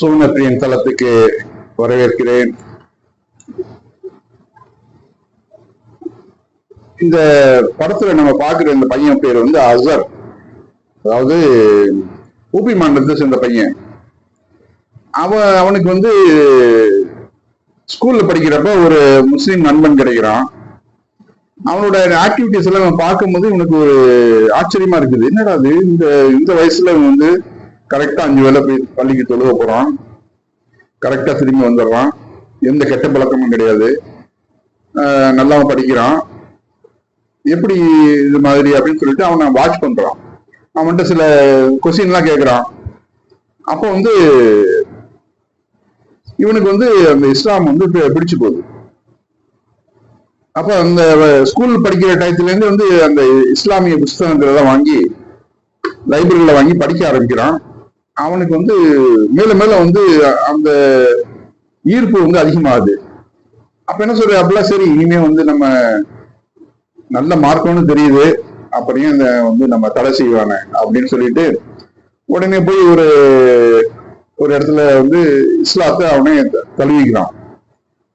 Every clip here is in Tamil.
சுவனப்பிரியன் தளத்துக்கு வரவேற்கிறேன். இந்த படத்துல நம்ம பார்க்கிற இந்த பையன் பேர் வந்து அசர். அதாவது ஊபி மாநிலத்தை சேர்ந்த பையன். அவன் அவனுக்கு வந்து ஸ்கூல்ல படிக்கிறப்ப ஒரு முஸ்லீம் நண்பன் கிடைக்கிறான். அவனோட ஆக்டிவிட்டிஸ் எல்லாம் அவன் பார்க்கும்போது இவனுக்கு ஒரு ஆச்சரியமா இருக்குது. என்னடா அது இந்த இந்த வயசுல இவன் வந்து கரெக்டா அஞ்சு வேலை போய் பள்ளிக்கு தொழுக போறான். கரெக்டா திரும்பி வந்துடுறான். எந்த கெட்ட பழக்கமும் கிடையாது. நல்லா அவன் படிக்கிறான். எப்படி இது மாதிரி அப்படின்னு சொல்லிட்டு அவனை வாட்ச் பண்றான். அவன்கிட்ட சில கொஸ்டின்லாம் கேட்கறான் அப்போ வந்து இவனுக்கு வந்து அந்த இஸ்லாம் வந்து பிடிச்சு போகுது. அப்ப அந்த ஸ்கூல் படிக்கிற டயத்துல இருந்து வந்து அந்த இஸ்லாமிய புஸ்தகங்களை வாங்கி லைப்ரரியில வாங்கி படிக்க ஆரம்பிக்கிறான். அவனுக்கு வந்து மேல மேல வந்து அந்த ஈர்ப்பு வந்து அதிகமாகுது. அப்ப என்ன சொல்ற? அப்படிலாம் சரி இனிமே வந்து நம்ம நல்ல மார்க்கம்னு தெரியுது. அப்படியே இந்த வந்து நம்ம தடை செய்வானே அப்படின்னு சொல்லிட்டு உடனே போய் ஒரு ஒரு இடத்துல வந்து இஸ்லாத்தை அவனே த- தழுவிக்கிறான்.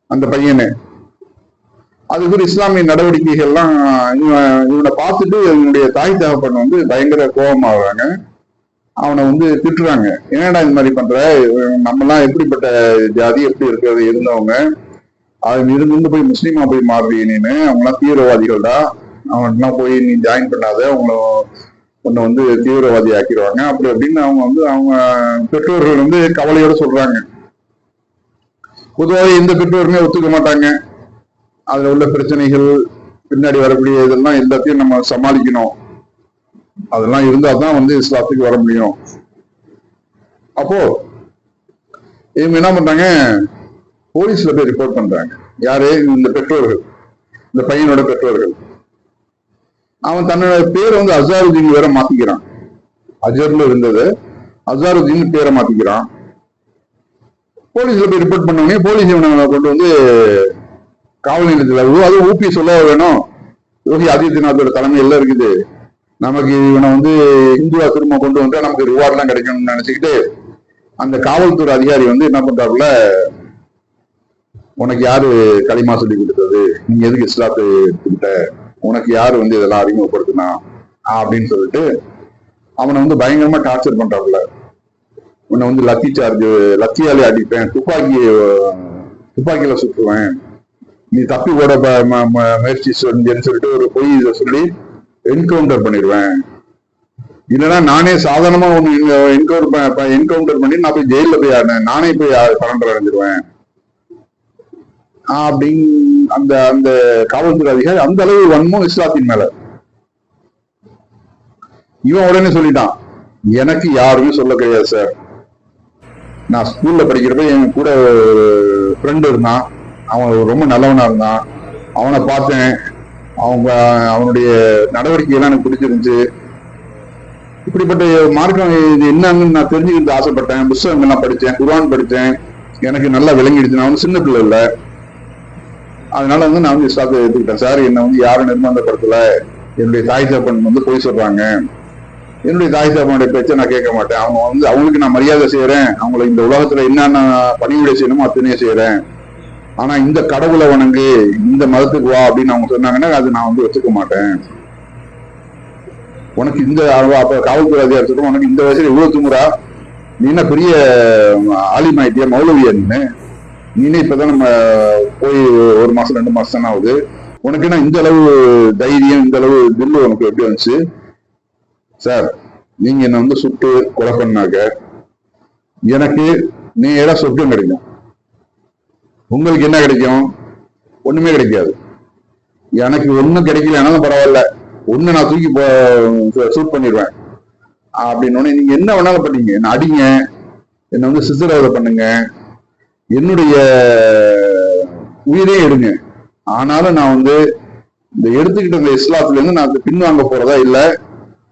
அந்த பையனை. அதுக்கு ஒரு இஸ்லாமிய நடவடிக்கைகள்லாம் இவன் இவனை பார்த்துட்டு இவனுடைய தாய் தகப்பன் வந்து பயங்கர கோபமாகறாங்க அவனை வந்து திட்டுறாங்க. என்னடா இந்த மாதிரி பண்ற? நம்மலாம் எப்படிப்பட்ட ஜாதி எப்படி இருக்கிறது இருந்தவங்க. அவன் இருந்து போய் முஸ்லீமா போய் மாறுறீ நீனு. அவங்களாம் தீவிரவாதிகள்டா. அவன்லாம் போய் நீ ஜாயின் பண்ணாத. அவங்கள உன்னை வந்து தீவிரவாதி ஆக்கிடுவாங்க. அப்படி அப்படின்னு அவங்க வந்து அவங்க பெற்றோர்கள் வந்து கவலையோட சொல்றாங்க. பொதுவாக எந்த பெற்றோருமே ஒத்துக்க மாட்டாங்க. அதுல உள்ள பிரச்சனைகள் பின்னாடி வரக்கூடிய இதெல்லாம் எல்லாத்தையும் நம்ம சமாளிக்கணும். அதெல்லாம் இருந்தா தான் வந்து இஸ்லாத்துக்கு வர முடியும். அப்போ இவங்க என்ன பண்றாங்க? போலீஸ்ல போய் ரிப்போர்ட் பண்றாங்க. யாரு? இந்த பெற்றோர்கள். இந்த பையனோட பெற்றோர்கள். அவன் தன்னோட பேரை வந்து அசாருதீன் வேற மாத்திக்கிறான். அஜர்ல இருந்தது அசாருதீன் பேரை மாத்திக்கிறான். போலீஸ்ல போய் ரிப்போர்ட் பண்ண போலீஸ் இவனை கொண்டு வந்து காவல் நிலையத்தில் அது ஊபி சொல்ல வேணும். யோகி ஆதித்யநாத்தோட தலைமையில இருக்குது. நமக்கு இவனை வந்து இந்துவா திரும்ப கொண்டு வந்தா நமக்கு ரிவார்ட்லாம் கிடைக்கணும்னு நினைச்சுக்கிட்டு அந்த காவல்துறை அதிகாரி வந்து என்ன பண்றாருல உனக்கு யாரு களிமா சொல்லி கொடுத்தது? நீ எதுக்கு இஸ்லாத்தை எடுத்துக்கிட்ட? உனக்கு யாரு வந்து இதெல்லாம் அறிமுகப்படுத்தினா? அப்படின்னு சொல்லிட்டு அவனை வந்து பயங்கரமா டார்ச்சர் பண்றாப்புல. உன்னை வந்து லத்தி சார்ஜ் லத்தியாலே அடிப்பேன் துப்பாக்கி துப்பாக்கியில சுற்றுவேன் நீ தப்பி போட ப- ம- ம- முயற்சி செஞ்சேன்னு சொல்லிட்டு ஒரு பொய் இதை சொல்லி என்கவுண்டர் பண்ணிடுவேன். இல்லைன்னா நானே சாதாரணமா ஒன்று என்கவுண்டர் என்கவுண்டர் பண்ணி நான் போய் ஜெயில போய் ஆடினேன். நானே போய் சரண்டர் அடைஞ்சிருவேன். அப்படின்னு அந்த அந்த காவல்துறை அதிகாரி அந்த அளவு வன்மம் இஸ்லாத்தின் மேல. இவன் உடனே சொல்லிட்டான் எனக்கு யாருமே சொல்ல கிடையாது சார் நான் ஸ்கூல்ல படிக்கிறப்ப என் கூட ஃப்ரெண்டு இருந்தான். அவன் ரொம்ப நல்லவனா இருந்தான். அவனை பார்த்தேன். அவங்க அவனுடைய நடவடிக்கையெல்லாம் எனக்கு பிடிச்சிருந்துச்சு. இப்படிப்பட்ட மார்க்கம் இது என்னன்னு நான் தெரிஞ்சுக்கிட்டு ஆசைப்பட்டேன். புஸ்தகங்கள்லாம் படித்தேன் குர்ஆன் படித்தேன். எனக்கு நல்லா விளங்கிடுச்சு. நான் வந்து சின்ன பிள்ளை இல்லை. அதனால வந்து நான் வந்து இஸ்லாத்தை எடுத்துக்கிட்டேன். சார் என்னை வந்து யாரும் நிர்பந்தப்படுத்தல என்னுடைய தாய் தகப்பன் வந்து போய் சொல்றாங்க. என்னுடைய தாய் தகப்பனுடைய பேச்சை நான் கேட்க மாட்டேன். அவங்க வந்து அவங்களுக்கு நான் மரியாதை செய்யறேன். அவங்களை இந்த உலகத்துல என்னென்ன பணிவிடை செய்யணுமோ அத்தனையே செய்யறேன். ஆனா இந்த கடவுளை வணங்கு இந்த மதத்துக்கு வா அப்படின்னு அவங்க சொன்னாங்கன்னா அது நான் வந்து ஒத்துக்க மாட்டேன். உனக்கு இந்த அப்ப காவல்துறை அதிகாரி சொல்றோம் உனக்கு இந்த வயசுல இவ்வளவு தூங்குறா நீ என்ன பெரிய ஆலிமாயிட்டியா மௌலவியா நீனு? நீனே இப்பதான் நம்ம போய் ஒரு மாசம் ரெண்டு மாசம் தானே ஆகுது. உனக்கு என்ன இந்த அளவு தைரியம் இந்த அளவு தில்லு உனக்கு எப்படி வந்துச்சு? சார் நீங்க என்ன வந்து சுட்டு கொலை பண்ணாக்க எனக்கு நேரா சொர்க்கம் கிடைக்கும் உங்களுக்கு என்ன கிடைக்கும்? ஒண்ணுமே கிடைக்காது. எனக்கு ஒண்ணும் கிடைக்கலனாலும் பரவாயில்ல. ஒண்ணு நான் தூக்கி சூட் பண்ணிடுவேன். அப்படின்னு நீங்க என்ன வேணாலும் பண்ணீங்க. என்ன அடிங்க. என்ன வந்து சித்திரவதை பண்ணுங்க. என்னுடைய உயிரே எடுங்க. ஆனாலும் நான் வந்து இந்த எடுத்துக்கிட்ட இந்த இஸ்லாத்துல இருந்து நான் பின்வாங்க போறதா இல்ல.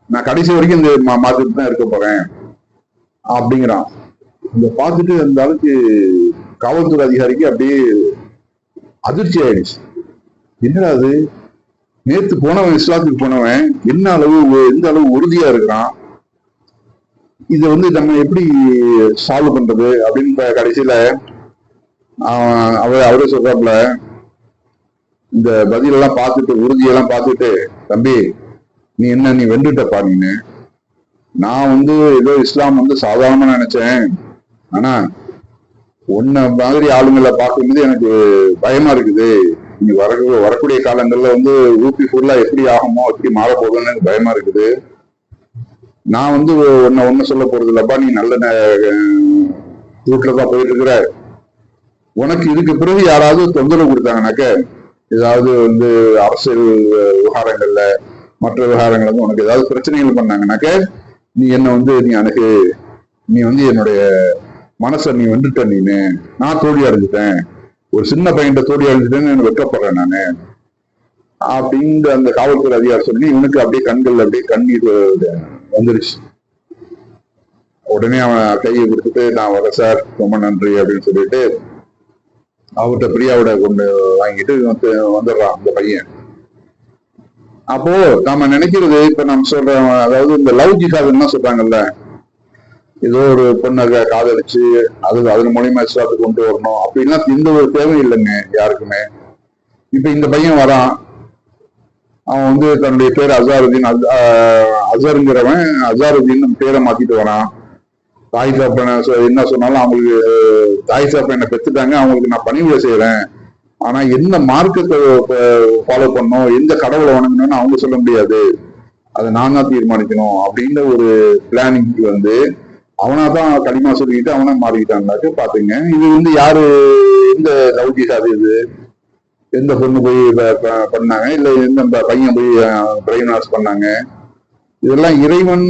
நான் கடைசி வரைக்கும் இந்த மா- மாத்திட்டு தான் இருக்க போறேன். அப்படிங்கிறான். இந்த பார்த்துட்டு அந்த அளவுக்கு காவல்துறை அதிகாரிக்கு அப்படியே அதிர்ச்சி ஆயிடுச்சு. என்னடா அது நேத்து போனவன் இஸ்லாத்துக்கு போனவன் என்ன அளவு எந்த அளவு உறுதியா இருக்கிறான் இதை வந்து நம்ம எப்படி சால்வ் பண்றது அப்படின்னு கடைசியில அவர் அவரே சொல்றாப்ல இந்த பதிலெல்லாம் பார்த்துட்டு உறுதியெல்லாம் பார்த்துட்டு தம்பி நீ என்ன நீ வென்றுட்டப்பா நீனு. நான் வந்து ஏதோ இஸ்லாம் வந்து சாதாரணமா நினைச்சேன். ஆனா உன்ன மாதிரி ஆளுங்களை பார்க்கும்போது எனக்கு பயமா இருக்குது. நீ வர வரக்கூடிய காலங்கள்ல வந்து ஊபி ஃபுல்லா எப்படி ஆகுமோ எப்படி மாற போகுதுன்னு எனக்கு பயமா இருக்குது. நான் வந்து உன்னை ஒன்னும் சொல்ல போறது இல்லப்பா. நீ நல்ல ரூட்ல தான் போயிட்டு இருக்கிற. உனக்கு இதுக்கு பிறகு யாராவது தொந்தரவு கொடுத்தாங்கனாக்க ஏதாவது வந்து அரசியல் விவகாரங்கள்ல மற்ற விவகாரங்கள் வந்து உனக்கு ஏதாவது பிரச்சனைகள் பண்ணாங்கனாக்க நீ என்ன வந்து நீ அணுகு. நீ வந்து என்னுடைய மனசை நீ வந்துட்ட நீனு. நான் தோல்வி அடைஞ்சிட்டேன் ஒரு சின்ன பையன்கிட்ட தோல்வி அடைஞ்சிட்டேன்னு வெட்டப்படுறேன் வெட்கப்படுறேன் நானு. அப்படிங்கிற அந்த காவல்துறை அதிகாரி சொல்லி இவனுக்கு அப்படியே கண்கள் அப்படியே கண்ணீர் வந்துருச்சு. உடனே அவன் கையை கொடுத்துட்டு நான் வரேன் சார். ரொம்ப நன்றி அப்படின்னு சொல்லிட்டு அவர்கிட்ட பிரியாவோட கொண்டு வாங்கிட்டு வந்து வந்துடுறான் அந்த பையன். அப்போ நாம நினைக்கிறது இப்ப நம்ம சொல்ற அதாவது இந்த லவ் ஜிஹாதுன்னு சொல்றாங்கல்ல ஏதோ ஒரு பொண்ணை காதலிச்சு அது அதன் மூலியமா இஸ்லாத்துக்கு கொண்டு வரணும். அப்படின்னா எந்த ஒரு தேவையும் இல்லைங்க யாருக்குமே. இப்ப இந்த பையன் வரான். அவன் வந்து தன்னுடைய பேர் அசாருதீன் அஸ்- அசருங்கிறவன் அசாருதீன் பேரை மாத்திட்டு வரான். தாய் சாப்பனை என்ன சொன்னாலும் அவங்களுக்கு தாய் தாய் சாப்பனை பெற்றுட்டாங்க அவங்களுக்கு நான் பணிவிட செய்யறேன் ஆனா எந்த மார்க்கத்தை ஃபாலோ பண்ணணும் எந்த கடவுளை வணங்கணும்னு அவங்க சொல்ல முடியாது. அதை நான் தான் தீர்மானிக்கணும் அப்படின்ற ஒரு பிளானிங் வந்து அவனா தான் களிமா சொல்லிக்கிட்டு அவனா மாறிக்கிட்டான்னாக்க பாத்துங்க இது வந்து யாரு எந்த லௌகிகாது இது? எந்த பொண்ணு போய் பண்ணாங்க? இல்ல எந்த பையன் போய் பிரெயின் வாஷ் பண்ணாங்க? இதெல்லாம் இறைவன்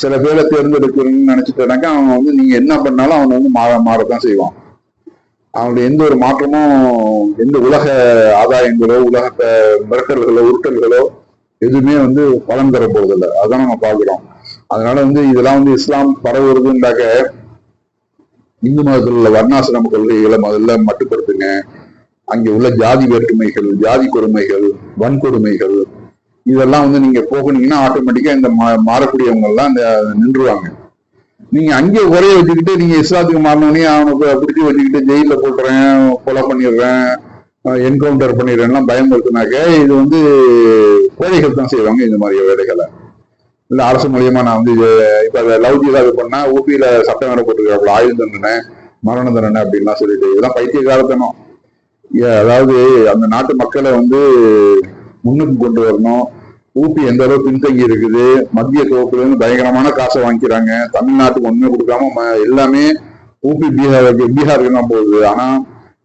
சில பேரை தேர்ந்தெடுக்கணும்னு நினைச்சிட்டானாக்கா அவன் வந்து நீங்க என்ன பண்ணாலும் அவன் வந்து மாற மாறத்தான் செய்வான். அவனுடைய எந்த ஒரு மாற்றமும் எந்த உலக ஆதாயங்களோ உலக மிரட்டல்களோ உருட்டல்களோ எதுவுமே வந்து பலன் தர போறதில்லை. அதான் நம்ம பாக்குறோம் அதனால வந்து இதெல்லாம் வந்து இஸ்லாம் பரவுறதுண்டாக்க இந்து மதத்தில் உள்ள வர்ணாசிரம கொள்கைகளை முதல்ல மட்டுப்படுத்துங்க. அங்கே உள்ள ஜாதி வேற்றுமைகள் ஜாதி கொடுமைகள் வன்கொடுமைகள் இதெல்லாம் வந்து நீங்க போகணீங்கன்னா ஆட்டோமேட்டிக்கா இந்த மா- மாறக்கூடியவங்க எல்லாம் இந்த நின்றுவாங்க. நீங்க அங்கே உரைய வச்சுக்கிட்டு நீங்க இஸ்லாத்துக்கு மாறினோடனே அவனுக்கு பிடிச்சி வச்சுக்கிட்டு ஜெயில போட்டுறேன் கொலை பண்ணிடுறேன் என்கவுண்டர் பண்ணிடுறேன்லாம் பயமுறுத்தினாக்க இது வந்து கோழைகள் தான் செய்வாங்க இந்த மாதிரி வேலைகளை. இல்ல அரசு மூலியமா நான் வந்து இது இப்ப லவ் ஜிஹாது பண்ணா ஊபியில சட்டம் வேற போட்டுருக்காப்புல ஆயுள் தண்டனை மரண தண்டனை அப்படின்லாம் சொல்லிட்டு இதெல்லாம் பைத்தியகாரத்தனம் ஏ, அதாவது அந்த நாட்டு மக்களை வந்து முன்னுக்கு கொண்டு வரணும். ஊபி எந்த அளவு பின்தங்கி இருக்குது மத்திய தொகுப்புல இருந்து பயங்கரமான காசை வாங்கிக்கிறாங்க. தமிழ்நாட்டுக்கு ஒண்ணுமே கொடுக்காம ம- எல்லாமே ஊபி பீகாருக்கு பீகாருக்கு தான் போகுது. ஆனா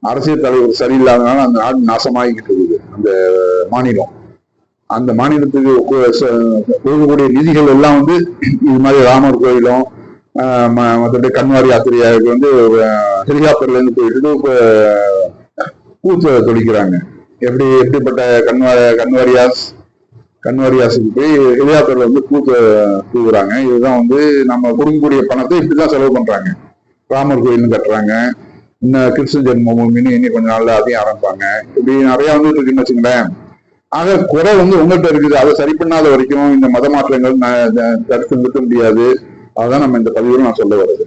அரசியல் தலைவர் சரியில்லாதனால அந்த நாடு நாசமாகிக்கிட்டு இருக்குது அந்த மாநிலம். அந்த மாநிலத்துக்கு ச- கொடுக்கக்கூடிய நிதிகள் எல்லாம் வந்து இது மாதிரி ராமர் கோயிலும் ம- மற்றபடி கன்வாரி யாத்திரையாவுக்கு வந்து ஹெலிகாப்டர்ல இருந்து போயிட்டு இப்ப கூத்து தொடிக்கிறாங்க. எப்படி எப்படிப்பட்ட கண்வார கன்வாரியாஸ் கன்வாரியாஸுக்கு போய் ஹெலிகாப்டர்ல வந்து கூத்து தூக்குறாங்க இதுதான் வந்து நம்ம கொடுக்கக்கூடிய பணத்தை இப்படிதான் செலவு பண்றாங்க. ராமர் கோயில்னு கட்டுறாங்க. இன்னும் கிருஷ்ண ஜென்மபூமின்னு இனி கொஞ்ச நாள்ல அதையும் ஆரம்பிப்பாங்க. இப்படி நிறைய வந்துட்டு இருக்குன்னு வச்சுங்களேன் ஆக குறை வந்து உங்கள்கிட்ட இருக்குது. அதை சரி பண்ணாத வரைக்கும் இந்த மத மாற்றங்கள் தடுத்து நிறுத்த முடியாது. அதான் நம்ம இந்த பதிவில் நான் சொல்ல வர்றது.